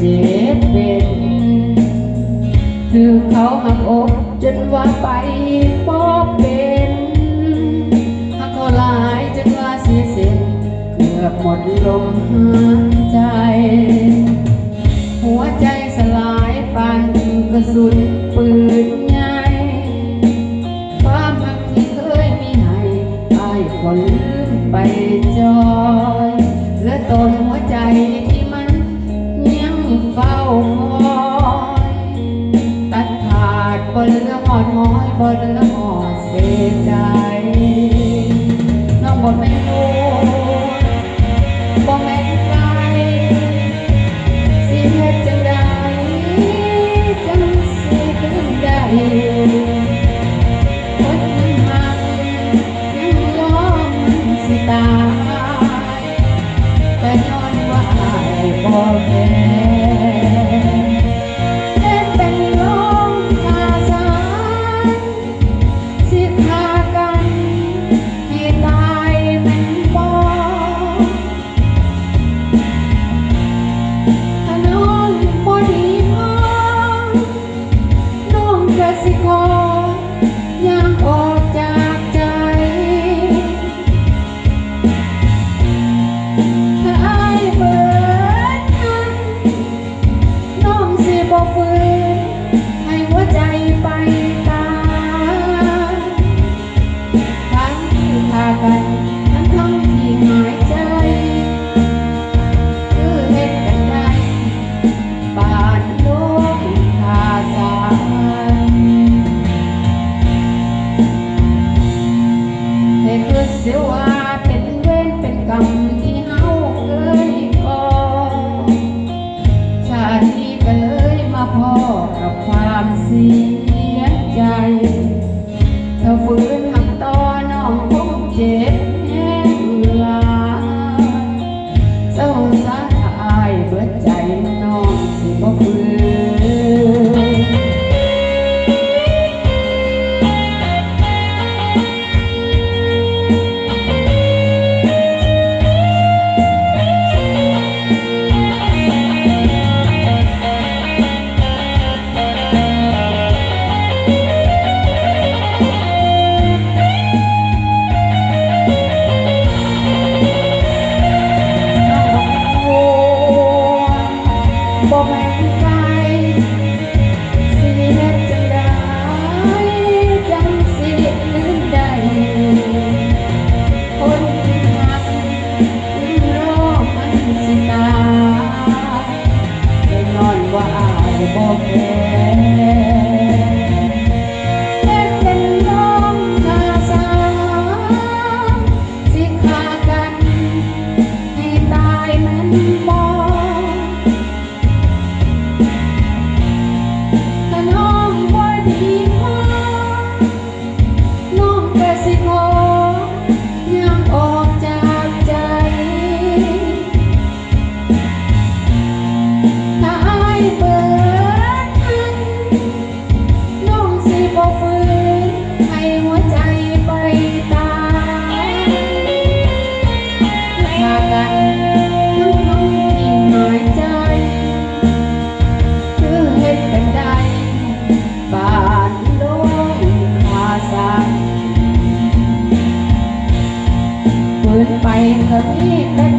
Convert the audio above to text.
เจ็บเป็นคือเขาหักอกจนว่าไปบอกเป็นหักเขาหลายจนว่าเสียเส้นเกือบหมดลมหายใจ หัวใจสลายปานกระสุนปืนใหญ่ความหักที่เคยมีให้ตายก็ลืมไปจอยและตนหัวใจที่ ตัดขาดบ่เลืหอดหอยบ่เลืหอดเศษใจ น้องบ่ม่นูกบ่แม่นไกสิเฮ็จังใดจังสิถึงได้คนมันหักยังยอมมันสิตาย Señor, no hay por qué. 我会 Yeah. บอกแล้ว นี้